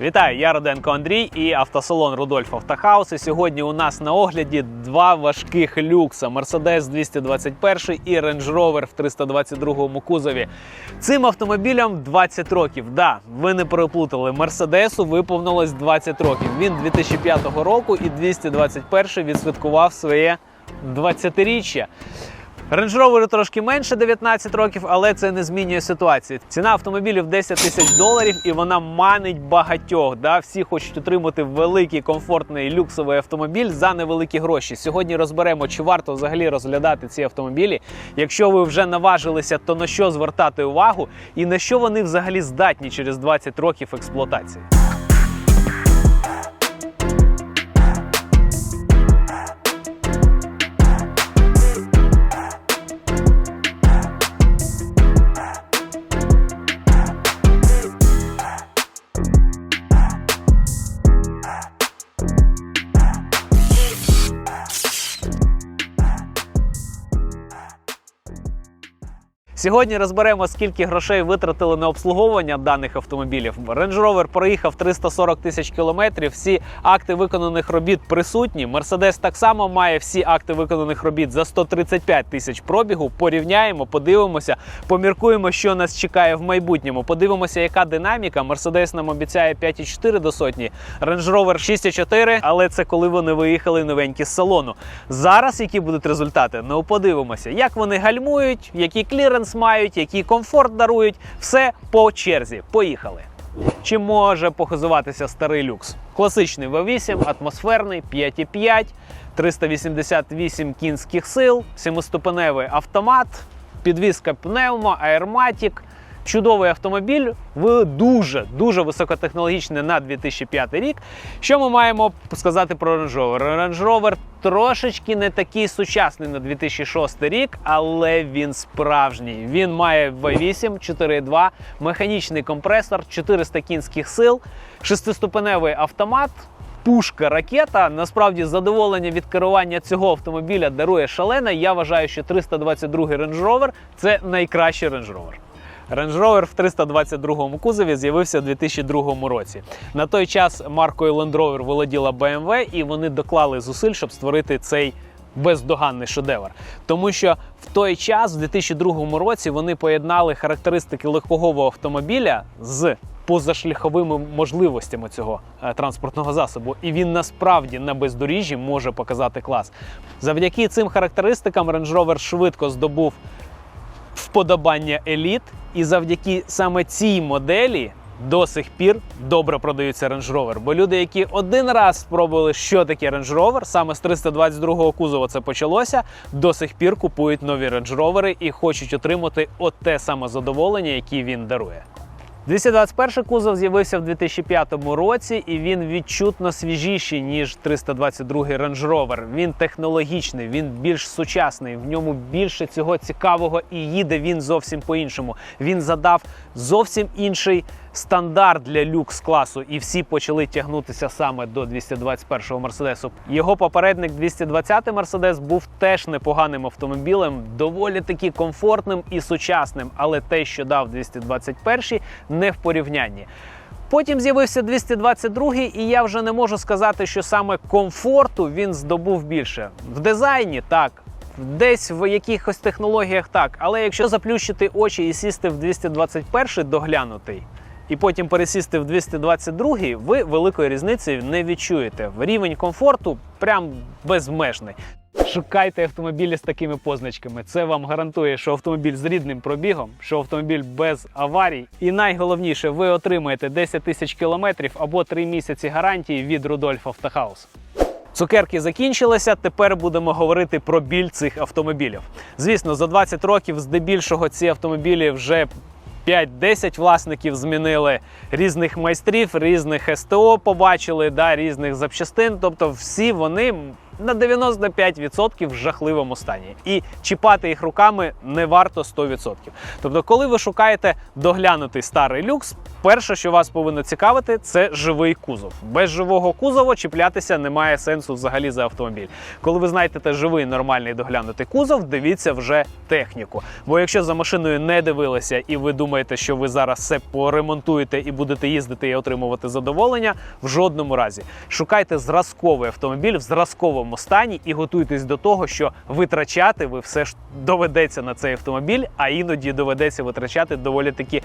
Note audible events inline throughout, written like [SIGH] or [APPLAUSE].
Вітаю, я Роденко Андрій і автосалон Рудольф Автохаус. І сьогодні у нас на огляді два важких люкса: Mercedes 221 і Range Rover в 322 кузові. Цим автомобілям 20 років. Да, ви не переплутали. Мерседесу виповнилось 20 років. Він 2005 року і 221 відсвяткував своє 20-річчя. Range Rover трошки менше 19 років, але це не змінює ситуацію. Ціна автомобілів 10 тисяч доларів, і вона манить багатьох. Да? Всі хочуть отримати великий, комфортний люксовий автомобіль за невеликі гроші. Сьогодні розберемо, чи варто взагалі розглядати ці автомобілі. Якщо ви вже наважилися, то на що звертати увагу, і на що вони взагалі здатні через 20 років експлуатації. Сьогодні розберемо, скільки грошей витратили на обслуговування даних автомобілів. Range Rover проїхав 340 тисяч кілометрів. Всі акти виконаних робіт присутні. Mercedes так само має всі акти виконаних робіт за 135 тисяч пробігу. Порівняємо, подивимося, поміркуємо, що нас чекає в майбутньому. Подивимося, яка динаміка. Mercedes нам обіцяє 5,4 до сотні, Range Rover 6,4, але це коли вони виїхали новенькі з салону. Зараз які будуть результати? Ну подивимося, як вони гальмують, який кліренс мають, який комфорт дарують. Все по черзі. Поїхали. Чи може похизуватися старий люкс? Класичний V8, атмосферний, 5,5, 388 кінських сил, 7-ступеневий автомат, підвізка пневмо, аерматік. Чудовий автомобіль в дуже дуже високотехнологічний на 2005 рік. Що ми маємо сказати про Range Rover? Range Rover трошечки не такий сучасний на 2006 рік, але він справжній. Він має V8, 4.2, механічний компресор, 400 кінських сил, шестиступеневий автомат. Пушка ракета. Насправді задоволення від керування цього автомобіля дарує шалене. Я вважаю, що 322 Range Rover – це найкращий Range Rover. Range Rover в 322 кузові з'явився у 2002 році. На той час маркою Land Rover володіла BMW, і вони доклали зусиль, щоб створити цей бездоганний шедевр. Тому що в той час, в 2002 році, вони поєднали характеристики легкового автомобіля з позашляховими можливостями цього е, транспортного засобу, і він насправді на бездоріжжі може показати клас. Завдяки цим характеристикам Range Rover швидко здобув вподобання еліт, і завдяки саме цій моделі до сих пір добре продаються Range Rover. Бо люди, які один раз спробували, що таке Range Rover, саме з 322-го кузова це почалося, до сих пір купують нові Range Rover і хочуть отримати от те саме задоволення, яке він дарує. 221 кузов з'явився в 2005 році, і він відчутно свіжіший ніж 322 Range Rover. Він технологічний, він більш сучасний. В ньому більше цього цікавого і їде він зовсім по-іншому. Він задав зовсім інший стандарт для люкс класу, і всі почали тягнутися саме до 221-го Мерседесу. Його попередник 220-й Мерседес був теж непоганим автомобілем, доволі таки комфортним і сучасним, але те, що дав 221-й, не в порівнянні. Потім з'явився 222-й, і я вже не можу сказати, що саме комфорту він здобув більше. В дизайні так. Десь в якихось технологіях так. Але якщо заплющити очі і сісти в 221-й доглянутий, і потім пересісти в 222-й, ви великої різниці не відчуєте. Рівень комфорту прям безмежний. Шукайте автомобілі з такими позначками. Це вам гарантує, що автомобіль з рідним пробігом, що автомобіль без аварій. І найголовніше, ви отримаєте 10 тисяч кілометрів або 3 місяці гарантії від Рудольф Автохаус. Цукерки закінчилися. Тепер будемо говорити про біль цих автомобілів. Звісно, за 20 років здебільшого ці автомобілі вже 5-10 власників змінили різних майстрів, різних СТО побачили, да, різних запчастин. Тобто, всі вони на 95% в жахливому стані. І чіпати їх руками не варто 100%. Тобто, коли ви шукаєте доглянутий старий люкс, перше, що вас повинно цікавити, це живий кузов. Без живого кузова чіплятися немає сенсу взагалі за автомобіль. Коли ви знайдете живий нормальний доглянутий кузов, дивіться вже техніку. Бо якщо за машиною не дивилися і ви думаєте, що ви зараз все поремонтуєте і будете їздити і отримувати задоволення, в жодному разі шукайте зразковий автомобіль в зразковому стані і готуйтесь до того, що витрачати ви все ж доведеться на цей автомобіль, а іноді доведеться витрачати доволі такі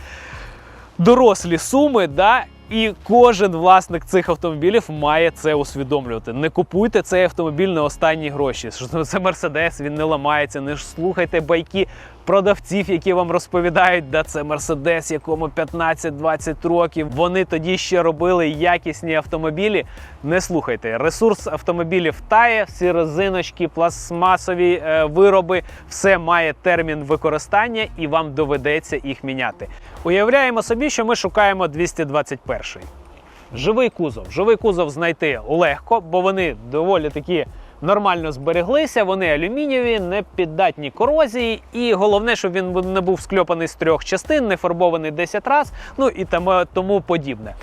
дорослі суми. Да? І кожен власник цих автомобілів має це усвідомлювати. Не купуйте цей автомобіль на останні гроші. Це Мерседес, він не ламається. Не слухайте байки продавців, які вам розповідають, да це Мерседес, якому 15-20 років. Вони тоді ще робили якісні автомобілі. Не слухайте. Ресурс автомобілів тає, всі резиночки, пластмасові е, вироби, все має термін використання, і вам доведеться їх міняти. Уявляємо собі, що ми шукаємо 221. Живий кузов. Живий кузов знайти легко, бо вони доволі такі нормально збереглися. Вони алюмінієві, не піддатні корозії. І головне, щоб він не був скльопаний з трьох частин, не фарбований 10 раз, ну і тому, подібне.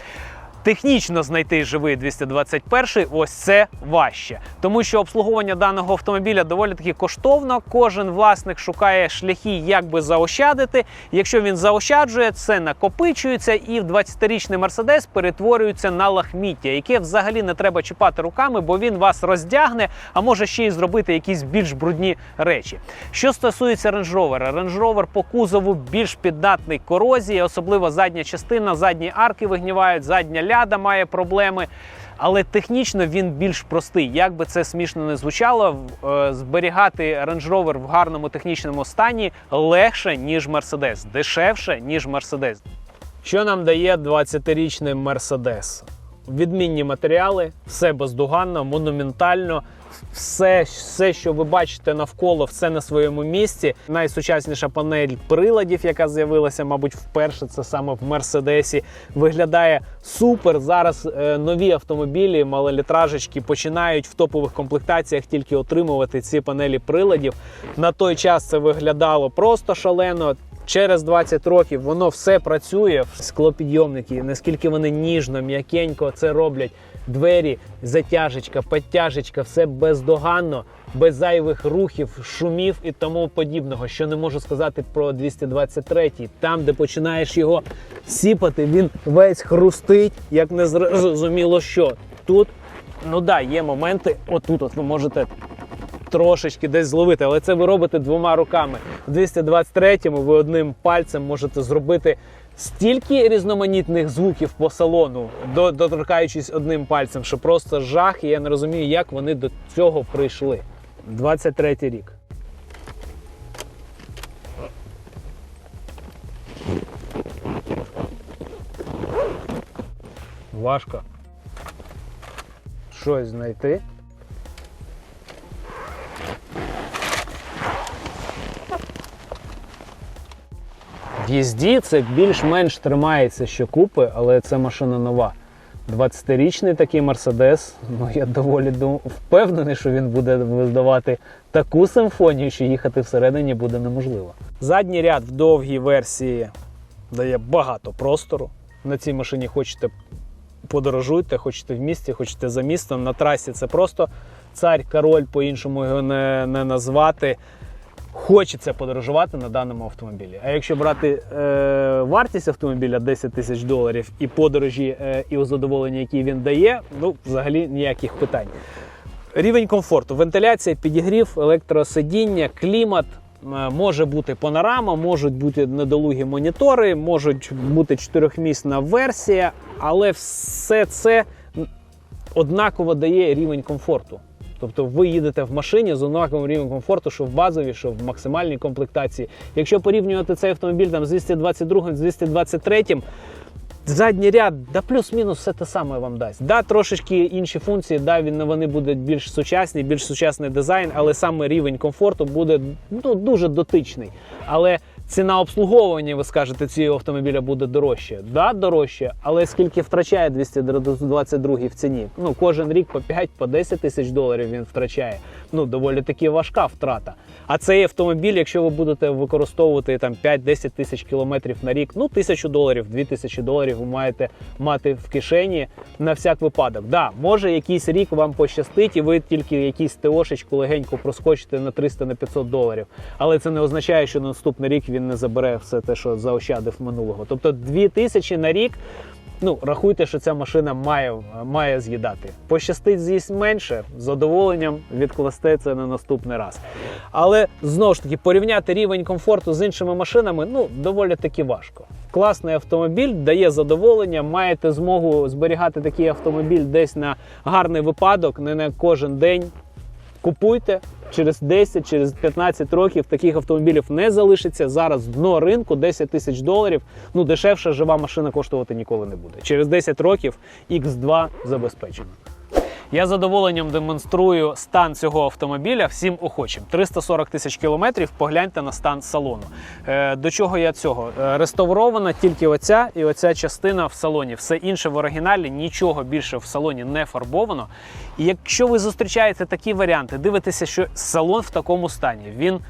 Технічно знайти живий 221 ось це важче, тому що обслуговування даного автомобіля доволі таки коштовно. Кожен власник шукає шляхи, як би заощадити. Якщо він заощаджує, це накопичується, і в 20-річний Мерседес перетворюється на лахміття, яке взагалі не треба чіпати руками, бо він вас роздягне, а може ще й зробити якісь більш брудні речі. Що стосується Range Rover по кузову більш піддатний корозії, особливо задня частина, задні арки вигнівають, задня ляда має проблеми. Але технічно він більш простий. Як би це смішно не звучало, е, зберігати Range Rover в гарному технічному стані легше, ніж Mercedes, дешевше, ніж Mercedes. Що нам дає 20-річний Mercedes? Відмінні матеріали, все бездоганно, монументально. Все, все, що ви бачите навколо, все на своєму місці. Найсучасніша панель приладів, яка з'явилася, мабуть, вперше це саме в Мерседесі. Виглядає супер. Зараз е, нові автомобілі, малолітражечки починають в топових комплектаціях тільки отримувати ці панелі приладів. На той час це виглядало просто шалено. Через 20 років воно все працює. Склопідйомники, наскільки вони ніжно, м'якенько це роблять. Двері, затяжечка, підтяжечка, все бездоганно, без зайвих рухів, шумів і тому подібного. Що не можу сказати про 223 Там, де починаєш його сіпати, він весь хрустить, як не зрозуміло що. Тут, ну да, є моменти, отут от ви можете трошечки десь зловити, але це ви робите двома руками. В 223-му ви одним пальцем можете зробити стільки різноманітних звуків по салону, доторкаючись одним пальцем, що просто жах, і я не розумію, як вони до цього прийшли. 23-й рік. Важко щось знайти. Їзді це більш-менш тримається що купи, але це машина нова. 20-річний такий Мерседес. Ну я доволі дум... впевнений, що він буде видавати таку симфонію, що їхати всередині буде неможливо. Задній ряд в довгій версії дає багато простору. На цій машині хочете подорожуйте, хочете в місті, хочете за містом. На трасі це просто цар, король, по-іншому його не, не назвати. Хочеться подорожувати на даному автомобілі. А якщо брати е, вартість автомобіля 10 тисяч доларів і подорожі е, і задоволення, які він дає, ну взагалі ніяких питань. Рівень комфорту, вентиляція, підігрів, електросидіння, клімат. е, Може бути панорама, можуть бути недолугі монітори, можуть бути чотирьохмісна версія, але все це однаково дає рівень комфорту. Тобто ви їдете в машині з однаковим рівнем комфорту, що в базовій, що в максимальній комплектації. Якщо порівнювати цей автомобіль там, з 222 з 223, задній ряд, да плюс-мінус все те саме вам дасть. Да, трошечки інші функції, да, він, вони будуть більш сучасні, більш сучасний дизайн, але саме рівень комфорту буде ну, дуже дотичний. Але ціна обслуговування, ви скажете, цього автомобіля буде дорожче. Да, дорожче, але скільки втрачає 222 в ціні? Ну, кожен рік по 5 по 10 тисяч доларів він втрачає. Ну, доволі таки важка втрата. А цей автомобіль, якщо ви будете використовувати там 5-10 тисяч кілометрів на рік, ну тисячу доларів, 2 тисячі доларів ви маєте мати в кишені на всяк випадок. Да, може якийсь рік вам пощастить, і ви тільки якийсь ТОшечку легенько проскочите на 300 на 500 доларів. Але це не означає, що на наступний рік він не забере все те, що заощадив минулого. Тобто 2 тисячі на рік. Ну, рахуйте, що ця машина має, має з'їдати. Пощастить з'їсть менше, з задоволенням відкласте це на наступний раз. Але знову ж таки, порівняти рівень комфорту з іншими машинами ну, доволі таки важко. Класний автомобіль дає задоволення, маєте змогу зберігати такий автомобіль десь на гарний випадок, не на кожен день. Купуйте через 10, через 15 років таких автомобілів не залишиться. Зараз дно ринку 10 тисяч доларів. Ну дешевша жива машина коштувати ніколи не буде. Через 10 років X2 забезпечено. Я задоволенням демонструю стан цього автомобіля всім охочим. 340 тисяч кілометрів. Погляньте на стан салону. Е, до чого я цього? Е, реставрована тільки оця і оця частина в салоні. Все інше в оригіналі, нічого більше в салоні не фарбовано. І якщо ви зустрічаєте такі варіанти, дивитеся, що салон в такому стані, він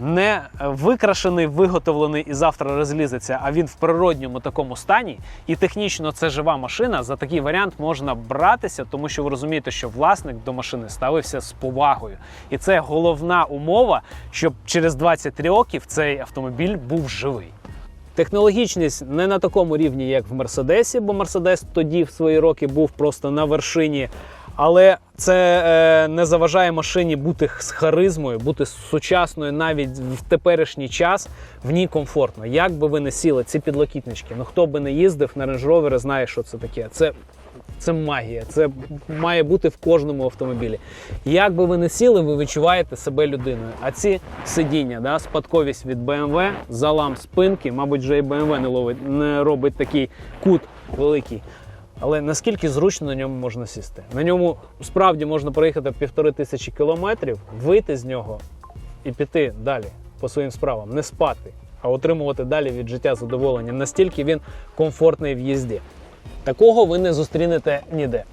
не викрашений, виготовлений і завтра розлізеться, а він в природньому такому стані, і технічно це жива машина. За такий варіант можна братися, тому що ви розумієте, що власник до машини ставився з повагою. І це головна умова, щоб через 20 років цей автомобіль був живий. Технологічність не на такому рівні, як в Мерседесі, бо Мерседес тоді в свої роки був просто на вершині. Але це е, не заважає машині бути з харизмою, бути сучасною навіть в теперішній час. В ній комфортно. Як би ви не сіли, ці підлокітнички. Ну хто би не їздив на Range Rover, знає, що це таке. Це це магія, це має бути в кожному автомобілі. Як би ви не сіли, ви відчуваєте себе людиною. А ці сидіння, да, спадковість від BMW, залам спинки, мабуть, вже і BMW не ловить, не робить такий кут великий. Але наскільки зручно на ньому можна сісти? На ньому справді можна проїхати півтори тисячі кілометрів, вийти з нього і піти далі по своїм справам, не спати, а отримувати далі від життя задоволення. Настільки він комфортний в їзді. Такого ви не зустрінете ніде.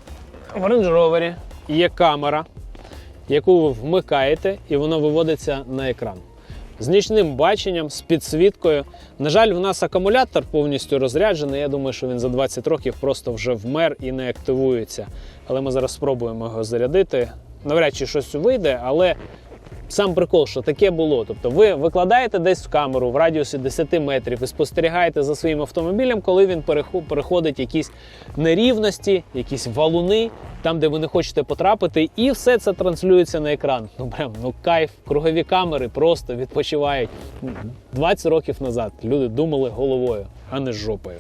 В Range Rover є камера, яку ви вмикаєте, і вона виводиться на екран. З нічним баченням, з підсвіткою. На жаль, в нас акумулятор повністю розряджений. Я думаю, що він за 20 років просто вже вмер і не активується. Але ми зараз спробуємо його зарядити. Навряд чи щось вийде, але сам прикол, що таке було. Тобто ви викладаєте десь в камеру в радіусі 10 метрів і спостерігаєте за своїм автомобілем, коли він переходить якісь нерівності, якісь валуни, там, де ви не хочете потрапити, і все це транслюється на екран. Ну прям ну кайф, кругові камери просто відпочивають. 20 років назад люди думали головою, а не жопою.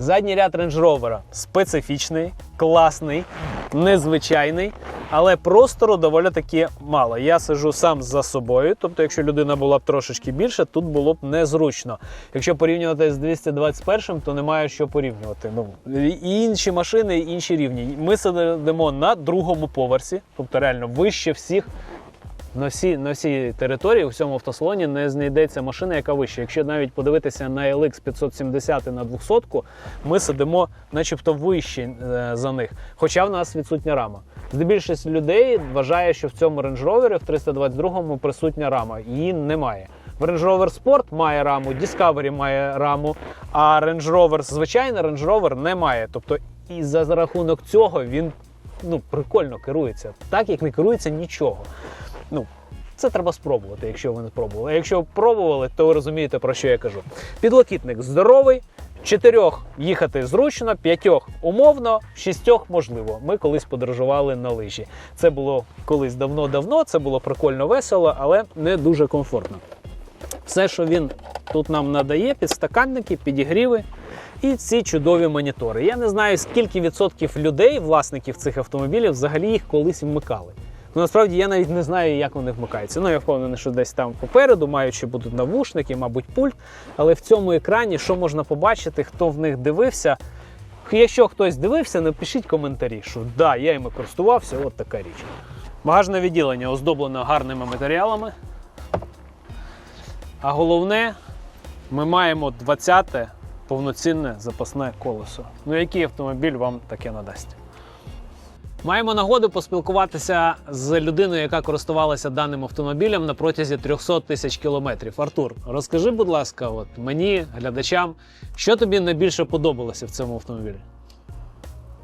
Задній ряд Range Rover специфічний, класний, незвичайний, але простору доволі таки мало. Я сижу сам за собою, тобто, якщо людина була б трошечки більше, тут було б незручно. Якщо порівнювати з 221, то немає що порівнювати. Ну, інші машини, і інші рівні. Ми сидимо на другому поверсі, тобто реально вище всіх. На всій, на всій території, у всьому автосалоні не знайдеться машина, яка вища. Якщо навіть подивитися на LX 570 і на 200, ми сидимо начебто вище е, за них. Хоча в нас відсутня рама. Здебільшість людей вважає, що в цьому Range Rover в 322-му присутня рама. Її немає. В Range Rover Sport має раму, Discovery має раму, а Range Rover звичайний Range Rover не має. Тобто, і за рахунок цього він ну, прикольно керується, так як не керується нічого. Ну, це треба спробувати, якщо ви не пробували. А якщо пробували, то ви розумієте, про що я кажу. Підлокітник здоровий, чотирьох їхати зручно, п'ятьох умовно, шістьох можливо. Ми колись подорожували на лижі. Це було колись давно-давно, це було прикольно весело, але не дуже комфортно. Все, що він тут нам надає, підстаканники, підігріви і ці чудові монітори. Я не знаю, скільки відсотків людей, власників цих автомобілів, взагалі їх колись вмикали. Ну, насправді я навіть не знаю, як вони вмикаються. Ну, я впевнений, що десь там попереду, маючи будуть навушники, мабуть, пульт. Але в цьому екрані що можна побачити, хто в них дивився. Якщо хтось дивився, напишіть коментарі, що да, я іми користувався, от така річ. Багажне відділення оздоблено гарними матеріалами. А головне ми маємо 20-те повноцінне запасне колесо. Ну який автомобіль вам таке надасть? Маємо нагоду поспілкуватися з людиною, яка користувалася даним автомобілем на протязі 300 тисяч кілометрів. Артур, розкажи, будь ласка, от мені, глядачам, що тобі найбільше подобалося в цьому автомобілі?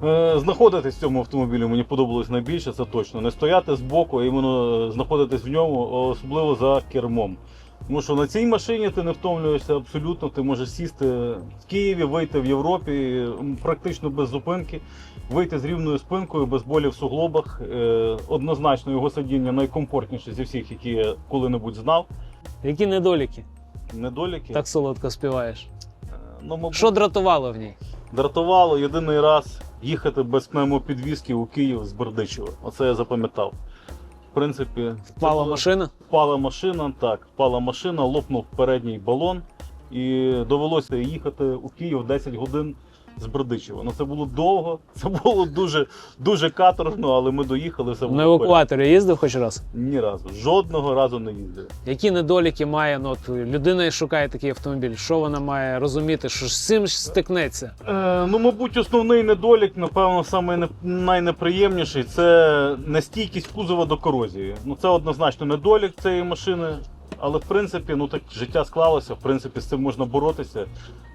Е, Знаходитись в цьому автомобілі мені подобалось найбільше, це точно. Не стояти збоку, а іменно знаходитись в ньому, особливо за кермом. Тому що на цій машині ти не втомлюєшся абсолютно, ти можеш сісти в Києві, вийти в Європі практично без зупинки, вийти з рівною спинкою, без болі в суглобах. Е, Однозначно його сидіння найкомфортніше зі всіх, які я коли-небудь знав. Які недоліки? Недоліки. Так солодко співаєш. Е, Ну, мабуть, Що дратувало в ній? Дратувало єдиний раз їхати без пневмопідвізки у Київ з Бердичева. Оце я запам'ятав. Принципі, Впала була- машина? впала машина, так, впала машина, лопнув передній балон, і довелося їхати у Київ 10 годин з Бердичева. Ну це було довго, [LAUGHS] це було дуже, дуже каторжно, але ми доїхали все На евакуаторі їздив хоч раз? Ні разу. Жодного разу не їздив. Які недоліки має ну, от, людина шукає такий автомобіль? Що вона має розуміти? Що з цим стикнеться? Е, ну, мабуть, основний недолік, напевно, саме не- найнеприємніший це нестійкість кузова до корозії. Ну, це однозначно недолік цієї машини. Але в принципі, ну так життя склалося, в принципі, з цим можна боротися.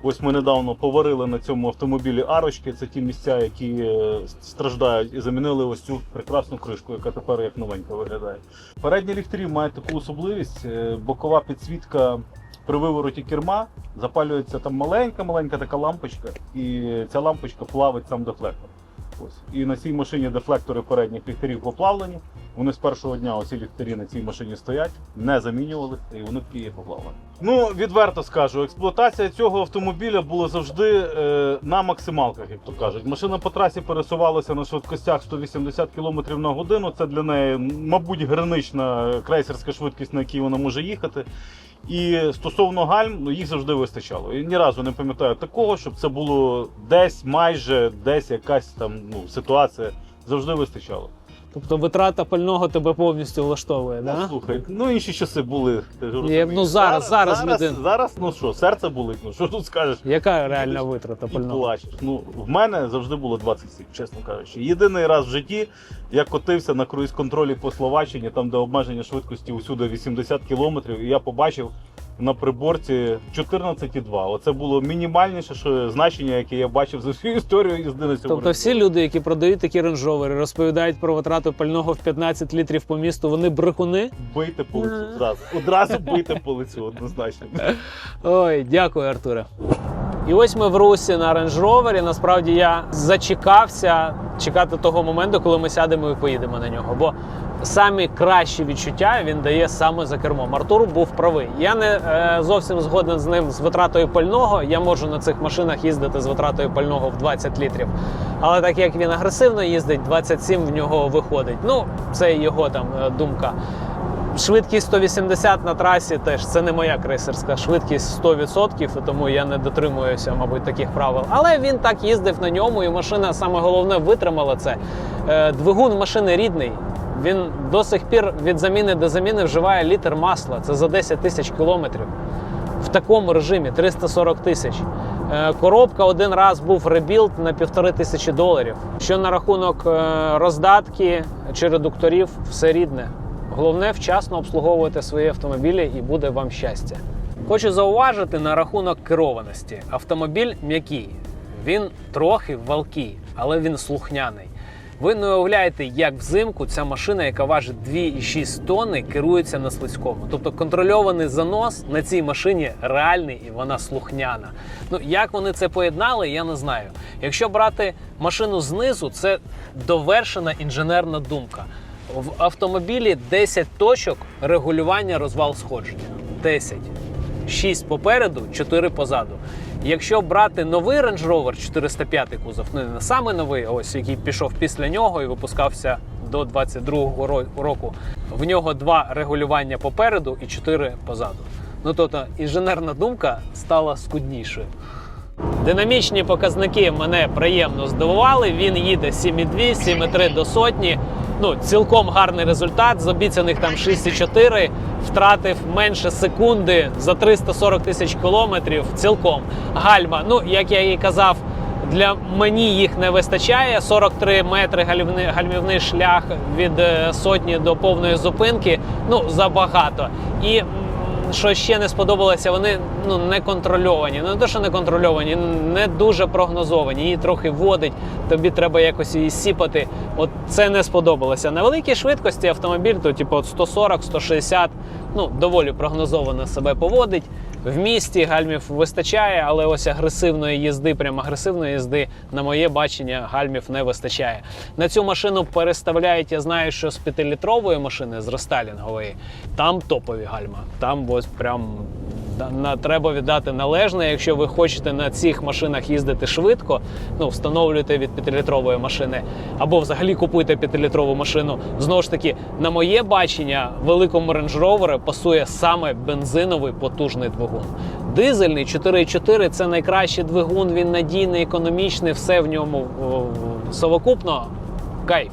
Ось ми недавно поварили на цьому автомобілі арочки, це ті місця, які е, страждають, і замінили ось цю прекрасну кришку, яка тепер як новенька виглядає. Передні ліхтарі мають таку особливість, е, бокова підсвітка при вивороті керма запалюється там маленька-маленька така лампочка, і ця лампочка плавить сам дефлектор. Ось. І на цій машині дефлектори передніх ліхтарів поплавлені. Вони з першого дня оці ліхтарі на цій машині стоять, не замінювали, і вони такі є поплавлені. Ну, відверто скажу, експлуатація цього автомобіля була завжди е, на максималках, як то кажуть. Машина по трасі пересувалася на швидкостях 180 км на годину. Це для неї, мабуть, гранична крейсерська швидкість, на якій вона може їхати. І стосовно гальм, ну їх завжди вистачало. І ні разу не пам'ятаю такого, щоб це було десь, майже десь якась там ну, ситуація. Завжди вистачало. Тобто витрата пального тебе повністю влаштовує, Ну, да? слухай, ну інші часи були. ти ж розумієш. ну, зараз- зараз зараз, людина. зараз, ну що, серце болить, ну що тут скажеш? Яка реальна витрата І пального? плачеш. Ну, в мене завжди було 27, чесно кажучи. Єдиний раз в житті я котився на круїз-контролі по Словаччині, там де обмеження швидкості усюди 80 кілометрів, і я побачив на приборці 14,2. Оце було мінімальніше що, значення, яке я бачив за всю історію їзди на цьому. Тобто всі люди, які продають такі рейндж-ровери, розповідають про витрату пального в 15 літрів по місту, вони брехуни. Бийте по лицю одразу. Одразу бийте по лицю, однозначно. Ой, дякую, Артуре. І ось ми в русі на Rover. Насправді я зачекався чекати того моменту, коли ми сядемо і поїдемо на нього. Бо самі кращі відчуття він дає саме за кермом. Артур був правий. Я не е, зовсім згоден з ним з витратою пального. Я можу на цих машинах їздити з витратою пального в 20 літрів. Але так як він агресивно їздить, 27 в нього виходить. Ну, це його там е, думка. Швидкість 180 на трасі теж це не моя крейсерська швидкість 100%, і тому я не дотримуюся, мабуть, таких правил. Але він так їздив на ньому, і машина саме головне витримала це. Е, Двигун машини рідний. Він до сих пір від заміни до заміни вживає літр масла. Це за 10 тисяч кілометрів. В такому режимі 340 тисяч. Е, Коробка один раз був ребілд на півтори тисячі доларів. Що на рахунок е, роздатки чи редукторів, все рідне. Головне вчасно обслуговувати свої автомобілі і буде вам щастя. Хочу зауважити на рахунок керованості. Автомобіль м'який, він трохи валкий, але він слухняний. Ви не уявляєте, як взимку ця машина, яка важить 2,6 тонни, керується на слизькому. Тобто контрольований занос на цій машині реальний і вона слухняна. Ну як вони це поєднали, я не знаю. Якщо брати машину знизу, це довершена інженерна думка. В автомобілі 10 точок регулювання розвал сходження. 10. 6 попереду, 4 позаду. Якщо брати новий Range Rover 405 кузов, ну не саме новий, ось який пішов після нього і випускався до 22-го ро- року, в нього два регулювання попереду і 4 позаду. Ну тобто інженерна думка стала скуднішою. Динамічні показники мене приємно здивували. Він їде 7,2, 7,3 до сотні. Ну, цілком гарний результат. З обіцяних там 6,4 втратив менше секунди за 340 тисяч кілометрів цілком. Гальма, ну як я і казав, для мені їх не вистачає. 43 метри гальмівний, гальмівний шлях від е, сотні до повної зупинки. Ну забагато. І що ще не сподобалося, вони ну не контрольовані. Ну не те, що не контрольовані, не дуже прогнозовані. Її трохи водить. Тобі треба якось її сіпати. От це не сподобалося. На великій швидкості автомобіль, то типу 140-160, ну доволі прогнозовано себе поводить. В місті гальмів вистачає, але ось агресивної їзди, прям агресивної їзди, на моє бачення, гальмів не вистачає. На цю машину переставляють, я знаю, що з 5-літрової машини, з рестайлінгової, там топові гальма. Там ось прям на, треба віддати належне. Якщо ви хочете на цих машинах їздити швидко, ну встановлюйте від 5-літрової машини, або взагалі купуйте 5-літрову машину. Знову ж таки, на моє бачення, великому Range Rover пасує саме бензиновий потужний двигун. Дизельний 4.4 це найкращий двигун, він надійний, економічний, все в ньому совокупно кайф.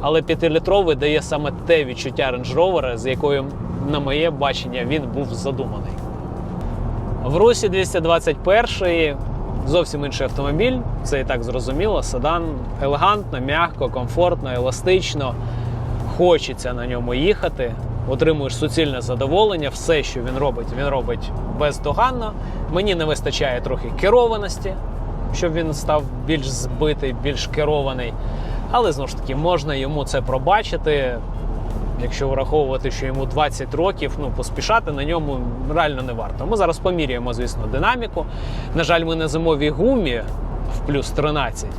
Але 5-літровий дає саме те відчуття Range Rover, з якою, на моє бачення, він був задуманий. В Русі 221 зовсім інший автомобіль, це і так зрозуміло. Седан елегантно, м'яко, комфортно, еластично. Хочеться на ньому їхати. Отримуєш суцільне задоволення. Все, що він робить, він робить бездоганно. Мені не вистачає трохи керованості, щоб він став більш збитий, більш керований. Але знову ж таки, можна йому це пробачити. Якщо враховувати, що йому 20 років, ну поспішати на ньому реально не варто. Ми зараз поміряємо, звісно, динаміку. На жаль, ми на зимовій гумі в плюс 13.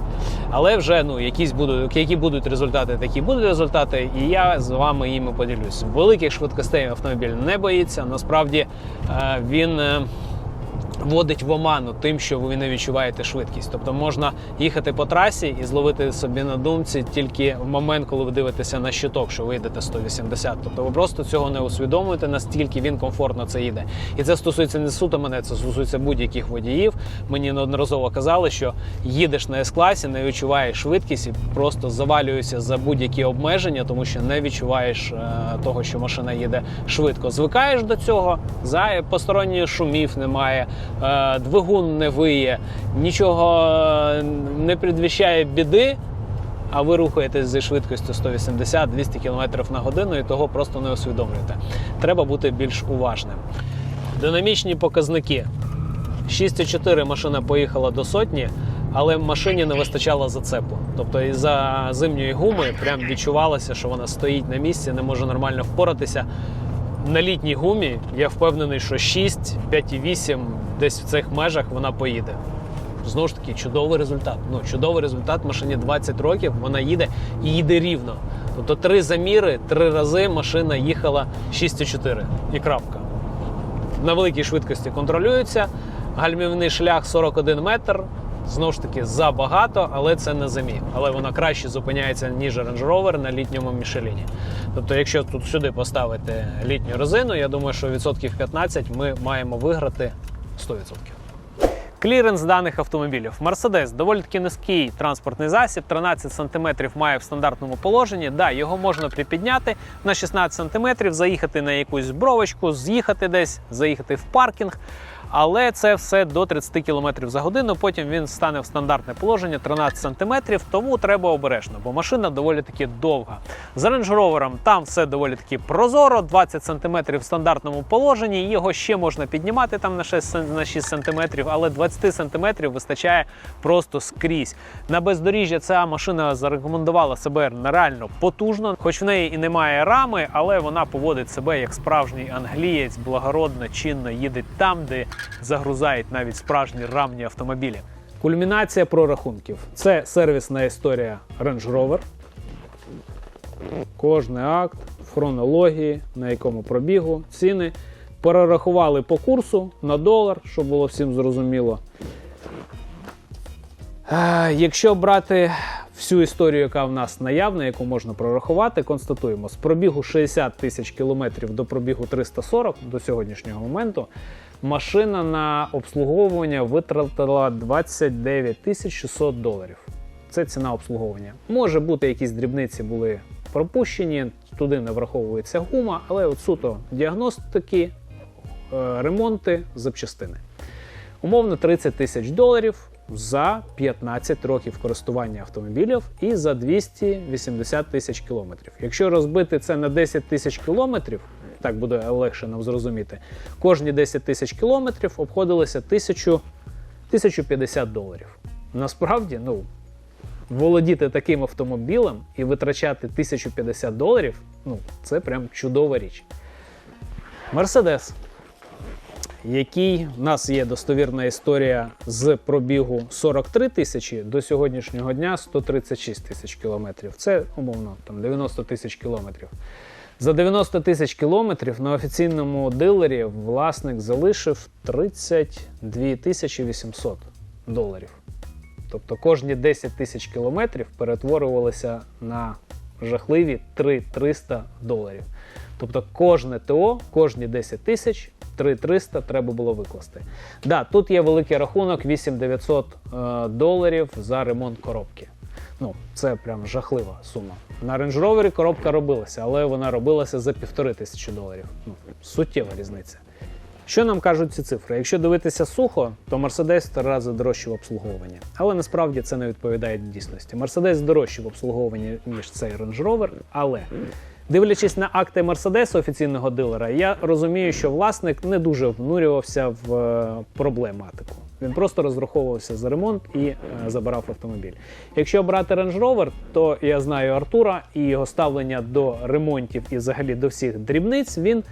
Але вже ну якісь будуть, які будуть результати, такі будуть результати, і я з вами їми поділюсь. Великих швидкостей автомобіль не боїться. Насправді е, він. Вводить в оману тим, що ви не відчуваєте швидкість. Тобто можна їхати по трасі і зловити собі на думці тільки в момент, коли ви дивитеся на щиток, що ви йдете 180. Тобто ви просто цього не усвідомлюєте, настільки він комфортно це їде. І це стосується не суто мене, це стосується будь-яких водіїв. Мені неодноразово казали, що їдеш на С-класі, не відчуваєш швидкість і просто завалюєшся за будь-які обмеження, тому що не відчуваєш е, того, що машина їде швидко. Звикаєш до цього, за посторонніх шумів немає, двигун не виє, нічого е, не предвіщає біди. А ви рухаєтесь зі швидкістю 180-200 км на годину і того просто не усвідомлюєте. Треба бути більш уважним. Динамічні показники. 6,4 машина поїхала до сотні, але машині не вистачало зацепу. Тобто із-за зимньої гуми прям відчувалося, що вона стоїть на місці, не може нормально впоратися. На літній гумі я впевнений, що 6, 5,8 десь в цих межах вона поїде. Знову ж таки, чудовий результат. Ну, чудовий результат машині 20 років, вона їде і їде рівно. Тобто три заміри, три рази машина їхала 6,4 і крапка на великій швидкості контролюється. Гальмівний шлях 41 метр. Знову ж таки, забагато, але це на зимі. Але вона краще зупиняється, ніж Range Rover на літньому Мішеліні. Тобто, якщо тут сюди поставити літню резину, я думаю, що відсотків 15 ми маємо виграти 100%. Кліренс даних автомобілів. Мерседес доволі таки низький транспортний засіб, 13 см має в стандартному положенні. Да, його можна припідняти на 16 см, заїхати на якусь бровочку, з'їхати десь, заїхати в паркінг. Але це все до 30 км за годину. Потім він стане в стандартне положення 13 см, тому треба обережно, бо машина доволі таки довга. З Range Rover там все доволі таки прозоро, 20 см в стандартному положенні. Його ще можна піднімати там на 6, на 6 см, але 20 см вистачає просто скрізь. На бездоріжжя ця машина зарекомендувала себе нереально потужно, хоч в неї і немає рами, але вона поводить себе як справжній англієць, благородно, чинно їде там, де загрузають навіть справжні рамні автомобілі. Кульмінація прорахунків це сервісна історія Range Rover. Кожний акт в хронології, на якому пробігу, ціни. Перерахували по курсу на долар, щоб було всім зрозуміло. Е, Якщо брати всю історію, яка в нас наявна, яку можна прорахувати, констатуємо з пробігу 60 тисяч кілометрів до пробігу 340 до сьогоднішнього моменту. Машина на обслуговування витратила 29 тисяч 600 доларів. Це ціна обслуговування. Може бути, якісь дрібниці були пропущені, туди не враховується гума, але от суто діагностики, е, ремонти, запчастини. Умовно 30 тисяч доларів за 15 років користування автомобілів і за 280 тисяч кілометрів. Якщо розбити це на 10 тисяч кілометрів, так буде легше нам зрозуміти, кожні 10 тисяч кілометрів обходилося 1000, 1050 доларів. Насправді, ну, володіти таким автомобілем і витрачати 1050 доларів, ну, це прям чудова річ. Мерседес який в нас є достовірна історія з пробігу 43 тисячі до сьогоднішнього дня 136 тисяч кілометрів. Це умовно там 90 тисяч кілометрів. За 90 тисяч кілометрів на офіційному дилері власник залишив 32 тисячі 800 доларів. Тобто кожні 10 тисяч кілометрів перетворювалися на жахливі 3300 доларів. Тобто кожне ТО, кожні 10 тисяч 3300 треба було викласти. Да, тут є великий рахунок 8900 е, доларів за ремонт коробки. Ну, це прям жахлива сума. На Range Rover коробка робилася, але вона робилася за півтори тисячі доларів. Ну, суттєва різниця. Що нам кажуть ці цифри? Якщо дивитися сухо, то Mercedes три рази дорожче в обслуговуванні. Але насправді це не відповідає дійсності. Mercedes дорожче в обслуговуванні, ніж цей Range Rover, але дивлячись на акти Mercedes офіційного дилера, я розумію, що власник не дуже внурювався в е, проблематику. Він просто розраховувався за ремонт і е, забирав автомобіль. Якщо брати Range Rover, то я знаю Артура і його ставлення до ремонтів і взагалі до всіх дрібниць. Він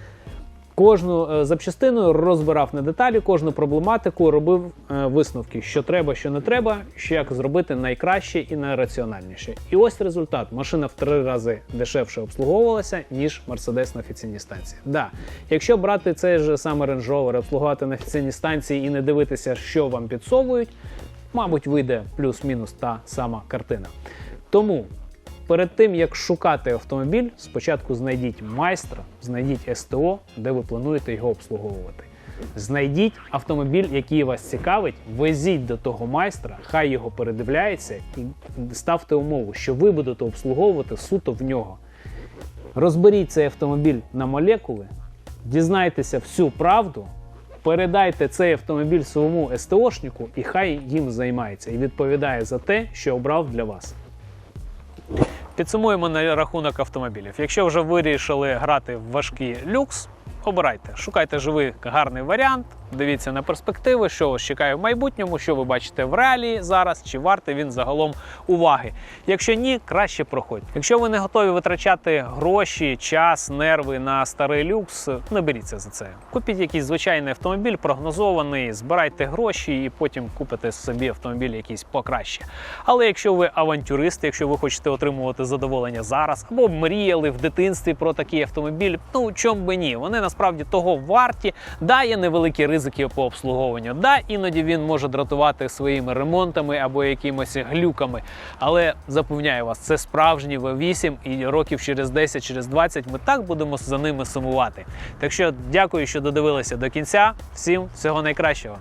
Кожну е, запчастину розбирав на деталі, кожну проблематику робив е, висновки, що треба, що не треба, що як зробити найкраще і найраціональніше. І ось результат: машина в три рази дешевше обслуговувалася, ніж Mercedes на офіційній станції. Да, якщо брати цей же саме Range Rover, обслугувати на офіційній станції і не дивитися, що вам підсовують, мабуть, вийде плюс-мінус та сама картина. Тому Перед тим як шукати автомобіль, спочатку знайдіть майстра, знайдіть СТО, де ви плануєте його обслуговувати. Знайдіть автомобіль, який вас цікавить, везіть до того майстра, хай його передивляється, і ставте умову, що ви будете обслуговувати суто в нього. Розберіть цей автомобіль на молекули, дізнайтеся всю правду, передайте цей автомобіль своєму СТОшнику, і хай їм займається і відповідає за те, що обрав для вас. Підсумуємо на рахунок автомобілів. Якщо вже вирішили грати в важкий люкс, обирайте, шукайте живий гарний варіант, дивіться на перспективи, що вас чекає в майбутньому, що ви бачите в реалії зараз, чи вартий він загалом уваги. Якщо ні, краще проходьте. Якщо ви не готові витрачати гроші, час, нерви на старий люкс, не беріться за це. Купіть якийсь звичайний автомобіль, прогнозований, збирайте гроші і потім купите собі автомобіль якийсь покраще. Але якщо ви авантюрист, якщо ви хочете отримувати задоволення зараз, або мріяли в дитинстві про такий автомобіль, ну чом би ні, вони насправді того варті. Да, є невеликі ризики по обслуговуванню. Да, іноді він може дратувати своїми ремонтами або якимось глюками. Але запевняю вас, це справжній V8 і років через 10, через 20 ми так будемо за ними сумувати. Так що дякую, що додивилися до кінця. Всім всього найкращого.